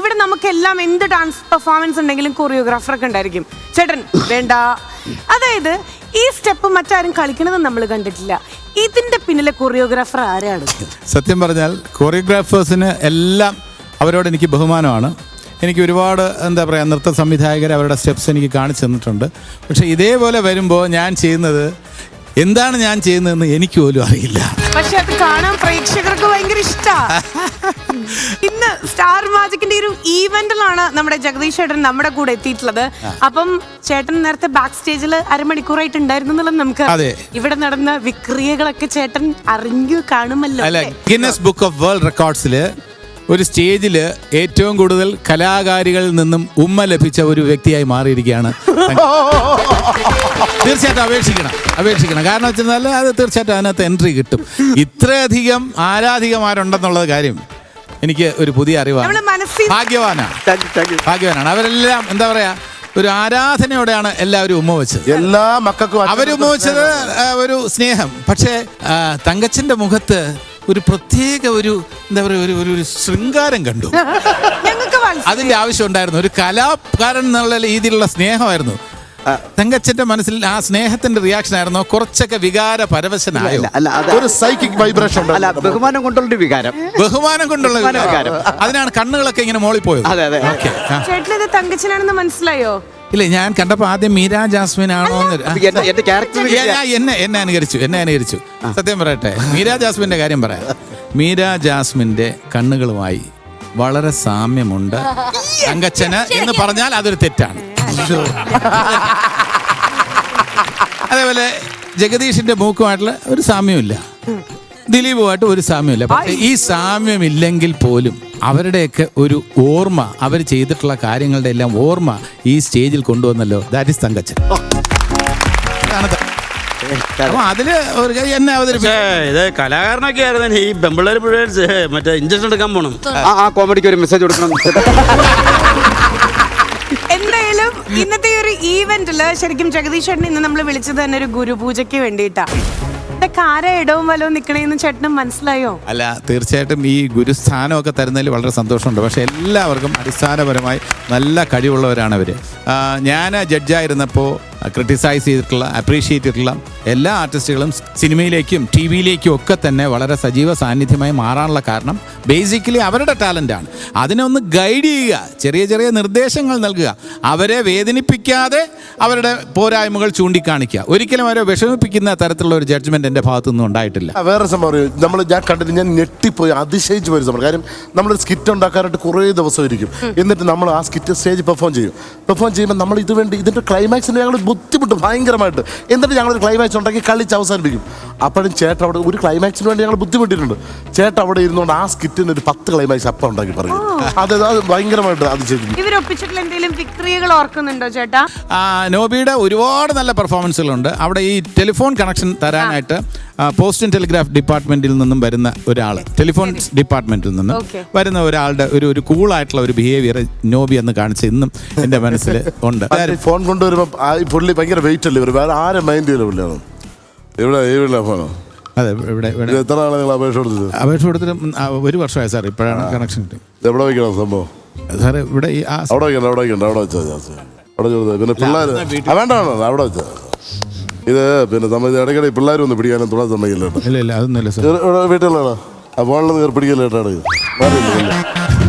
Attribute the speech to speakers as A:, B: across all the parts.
A: ഇവിടെ നമുക്കെല്ലാം എന്ത് ഡാൻസ് പെർഫോമൻസ് ഉണ്ടെങ്കിലും കൊറിയോഗ്രാഫർ ഒക്കെ ഉണ്ടായിരിക്കും. ചേട്ടൻ വേണ്ട. അതായത് ഈ സ്റ്റെപ്പ് മറ്റാരും കളിക്കണത് നമ്മൾ കണ്ടിട്ടില്ല. ഇതിന്റെ പിന്നിലെ കൊറിയോഗ്രാഫർ ആരാണ്?
B: സത്യം പറഞ്ഞാൽ കൊറിയോഗ്രാഫേഴ്സിന് എല്ലാം അവരോട് എനിക്ക് ബഹുമാനമാണ്. എനിക്ക് ഒരുപാട് എന്താ പറയുക നൃത്ത സംവിധായകർ അവരുടെ സ്റ്റെപ്സ് എനിക്ക് കാണിച്ചു തന്നിട്ടുണ്ട്. പക്ഷേ ഇതേപോലെ വരുമ്പോൾ ഞാൻ ചെയ്യുന്നത് എന്താണ് ഞാൻ ചെയ്യുന്നതെന്ന് എനിക്ക് പോലും അറിയില്ല.
A: പക്ഷെ അത് കാണാൻ പ്രേക്ഷകർക്ക് ഭയങ്കര ഇഷ്ടാ. ഇന്ന് സ്റ്റാർ മാജിക്കിന്റെ ഒരു ഈവന്റിലാണ് നമ്മുടെ ജഗദീഷ് ചേട്ടൻ നമ്മുടെ കൂടെ എത്തിയിട്ടുള്ളത്. അപ്പം ചേട്ടൻ നേരത്തെ ബാക്ക് സ്റ്റേജിൽ അരമണിക്കൂറായിട്ട് ഉണ്ടായിരുന്നു എന്നുള്ളത് നമുക്ക്. ഇവിടെ നടന്ന വിക്രിയകളൊക്കെ ചേട്ടൻ അറിഞ്ഞു കാണുമല്ലോ
B: ഗിന്നസ് ബുക്ക് ഓഫ് വേൾഡ് റെക്കോർഡ്സിൽ ഒരു സ്റ്റേജിൽ ഏറ്റവും കൂടുതൽ കലാകാരികളിൽ നിന്നും ഉമ്മ ലഭിച്ച ഒരു വ്യക്തിയായി മാറിയിരിക്കുകയാണ് തീർച്ചയായിട്ടും അപേക്ഷിക്കണം അപേക്ഷിക്കണം. കാരണം വെച്ചാൽ അത് തീർച്ചയായിട്ടും അതിനകത്ത് എൻട്രി കിട്ടും. ഇത്രയധികം ആരാധികമാരുണ്ടെന്നുള്ളത് കാര്യം എനിക്ക് ഒരു പുതിയ അറിവാണ്. ഭാഗ്യവാനാണ്. ഭാഗ്യവാനാണ്. അവരെല്ലാം എന്താ പറയാ ഒരു ആരാധനയോടെയാണ് എല്ലാവരും ഉമ്മ വെച്ചത്.
C: എല്ലാ മക്കൾക്കും
B: അവർ ഉമ്മ വെച്ചത് ഒരു സ്നേഹം. പക്ഷേ തങ്കച്ചന്റെ മുഖത്ത് ഒരു പ്രത്യേക ഒരു എന്താ പറയുക ഒരു ഒരു- ഒരു ശൃംഗാരം കണ്ടു.
A: ഞങ്ങൾക്ക് മനസ്സിലായി.
B: അതിന്റെ ആവശ്യം ഉണ്ടായിരുന്നു. ഒരു കലാകാരൻ എന്നുള്ള രീതിയിലുള്ള സ്നേഹമായിരുന്നു. തങ്കച്ചന്റെ മനസ്സിൽ ആ സ്നേഹത്തിന്റെ റിയാക്ഷൻ ആയിരുന്നോ. കുറച്ചൊക്കെ വികാര പരവശനായോ?
D: അല്ല അല്ല അത്
C: ഒരു സൈക്കിക് വൈബ്രേഷൻ
D: അല്ല ബഹുമാനം കൊണ്ടുള്ള വികാരം.
B: ബഹുമാനം കൊണ്ടുള്ള
D: ബഹുമാന
B: വികാരം. അതിനാണ് കണ്ണുകളൊക്കെ ഇങ്ങനെ മോളിപ്പോയത്
D: അതെ അതെ.
B: ഓക്കെ
A: ചേട്ടൻ ഇത് തങ്കച്ചനാണെന്ന് മനസ്സിലായോ?
B: ഇല്ല ഞാൻ കണ്ടപ്പോ ആദ്യം മീരാ ജാസ്മിൻ ആണോ എന്ന്.
D: എന്റെ എന്റെ ക്യാരക്ടർ
B: എന്നെ എന്നെ അനുകരിച്ചു എന്നെ അനുകരിച്ചു. സത്യം പറയട്ടെ. മീര ജാസ്മിന്റെ കാര്യം പറയാം. മീര ജാസ്മിന്റെ കണ്ണുകളുമായി വളരെ സാമ്യമുണ്ട്. തങ്കച്ചന് എന്ന് പറഞ്ഞാൽ അതൊരു തെറ്റാണ്. അതേപോലെ ജഗദീഷിന്റെ മൂക്കുമായിട്ടുള്ള ഒരു സാമ്യമില്ല ദിലീപുമായിട്ട് ഒരു സാമ്യമില്ല പക്ഷേ ഈ സാമ്യമില്ലെങ്കിൽ പോലും അവരുടെയൊക്കെ ഒരു ഓർമ്മ അവർ ചെയ്തിട്ടുള്ള കാര്യങ്ങളുടെ എല്ലാം ഓർമ്മ ഈ സ്റ്റേജിൽ കൊണ്ടുവന്നല്ലോ ദാറ്റ് ഇസ് തങ്കച്ചൻ അപ്പൊ അതിൽ ഒരു കൈ എന്നെ അവതരിപ്പിച്ചു.
E: ഇത് കലാകാരനൊക്കെ ആയിരുന്നു ഈ പെമ്പിള്ളേർ മുഴുവൻ മറ്റേ ഇഞ്ചക്ഷൻ എടുക്കാൻ പോണം.
D: ആ. ആ കോമഡിക്ക് ഒരു മെസ്സേജ് കൊടുക്കണം.
A: എന്തായാലും ഇന്നത്തെ ഈ ഒരു ഈവെന്റിൽ ശരിക്കും ജഗദീഷ് ചേട്ടൻ ഇന്ന് നമ്മൾ വിളിച്ചത് തന്നെ ഒരു ഗുരുപൂജയ്ക്ക് വേണ്ടിയിട്ടാ. ഇടവും വലവും നിക്കണേന്ന് ചേട്ടന് മനസ്സിലായോ?
B: അല്ല തീർച്ചയായിട്ടും ഈ ഗുരുസ്ഥാനമൊക്കെ തരുന്നതിൽ വളരെ സന്തോഷമുണ്ട്. പക്ഷെ എല്ലാവർക്കും അടിസ്ഥാനപരമായി നല്ല കഴിവുള്ളവരാണ് അവർ ഞാൻ ജഡ്ജായിരുന്നപ്പോൾ ക്രിട്ടിസൈസ് ചെയ്തിട്ടുള്ള അപ്രീഷിയേറ്റ് ചെയ്തിട്ടുള്ള എല്ലാ ആർട്ടിസ്റ്റുകളും സിനിമയിലേക്കും ടി വിയിലേക്കും ഒക്കെ തന്നെ വളരെ സജീവ സാന്നിധ്യമായി മാറാനുള്ള കാരണം ബേസിക്കലി അവരുടെ ടാലന്റാണ് അതിനെ ഒന്ന് ഗൈഡ് ചെയ്യുക ചെറിയ ചെറിയ നിർദ്ദേശങ്ങൾ നൽകുക അവരെ വേദനിപ്പിക്കാതെ അവരുടെ പോരായ്മകൾ ചൂണ്ടിക്കാണിക്കുക. ഒരിക്കലും അവരെ വിഷമിപ്പിക്കുന്ന തരത്തിലുള്ള ഒരു ജഡ്ജ്മെന്റ് എന്റെ ഭാഗത്തുനിന്നും ഉണ്ടായിട്ടില്ല.
C: വേറെ സംഭവം നമ്മൾ ഞാൻ കണ്ടിട്ട് ഞാൻ ഞെട്ടിപ്പോയി അതിശയിച്ച് പോയി സംഭവം. കാര്യം നമ്മൾ സ്കിറ്റ് ഉണ്ടാക്കാനായിട്ട് കുറേ ദിവസം ഇരിക്കും എന്നിട്ട് നമ്മൾ ആ സ്കിറ്റ് സ്റ്റേജ് പെർഫോം ചെയ്യും. പെർഫോം ചെയ്യുമ്പോൾ നമ്മൾ ഇത് വേണ്ടി ഇതിന്റെ ക്ലൈമാക്സിന് ഞങ്ങൾ ബുദ്ധിമുട്ടും ഭയങ്കരമായിട്ട്. എന്നിട്ട് ഞങ്ങളൊരു ക്ലൈമാക്സ് ഉണ്ടാക്കി കളിച്ച് അവസാനിപ്പിക്കും. അപ്പോഴും ചേട്ടൻ അവിടെ ഒരു ക്ലൈമാക്സിന് വേണ്ടി ഞങ്ങൾ ബുദ്ധിമുട്ടിയിട്ടുണ്ട്. ചേട്ടൻ അവിടെ ഇരുന്നുകൊണ്ട് ആ സ്കിറ്റിന് ഒരു പത്ത് ക്ലൈമാക്സ് അപ്പം ഉണ്ടാക്കി പറയും. അത് അത് ഭയങ്കരമായിട്ട് അത്
A: ഇവരൊപ്പിച്ചിട്ടുള്ള എന്തെങ്കിലും വിക്രിയകൾ ഓർക്കുന്നുണ്ടോ ചേട്ടാ?
B: നോബിയുടെ ഒരുപാട് നല്ല പെർഫോമൻസുകളുണ്ട് അവിടെ ഈ ടെലിഫോൺ കണക്ഷൻ തരാനായിട്ട് പോസ്റ്റ് ആൻഡ് ടെലിഗ്രാഫ് ഡിപ്പാർട്ട്മെന്റിൽ നിന്നും വരുന്ന ഒരാൾ ടെലിഫോൺ ഡിപ്പാർട്ട്മെന്റിൽ നിന്നും വരുന്ന ഒരാളുടെ ഒരു ഒരു കൂളായിട്ടുള്ള ഒരു ബിഹേവിയർ നോബി എന്ന് കാണിച്ച് ഇന്നും എന്റെ മനസ്സിൽ ഉണ്ട്.
C: ഫോൺ കൊണ്ടുവരുമ്പോൾ പുള്ളി ഭയങ്കര വെയിറ്റ് അല്ലേ? ഇവർ വേറെ ആരും മൈൻഡ് ചെയ്യില്ല പുള്ളിയാണ് ഇവിടെ ഈ ഫോണോ
B: അതെ ഇവിടെ
C: എത്ര ആളെ നിങ്ങൾ അപേക്ഷ കൊടുത്തത്?
B: അപേക്ഷ കൊടുത്തിട്ട് ഒരു വർഷമായി സാർ ഇപ്പോഴാണ് കണക്ഷൻ
C: എവിടെ വയ്ക്കണം സംഭവം?
B: സാർ ഇവിടെ ഈ ആ
C: അവിടെ വയ്ക്കണ്ട അവിടെ വയ്ക്കണ്ട അവിടെ വെച്ചാൽ അവിടെ ചോദിച്ചത് പിന്നെ പിള്ളേർ വേണ്ട വേണ്ട അവിടെ വെച്ചാൽ ഇത് പിന്നെ നമ്മൾ ഇടയ്ക്കിടെ പിള്ളേർ ഒന്ന് പിടിക്കാനും തുള സമ്മതിക്കില്ല കേട്ടോ.
B: ഇല്ല ഇല്ല അതൊന്നുമില്ല സാർ
C: ഇവിടെ- വീട്ടിലുള്ളതാ. ആ ഫോണിൽ കയറി പിടിക്കില്ല കേട്ടോ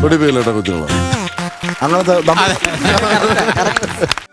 C: പിടിപ്പിക്കില്ല കേട്ടോ കൊച്ചുങ്ങളെ. അങ്ങനത്തെ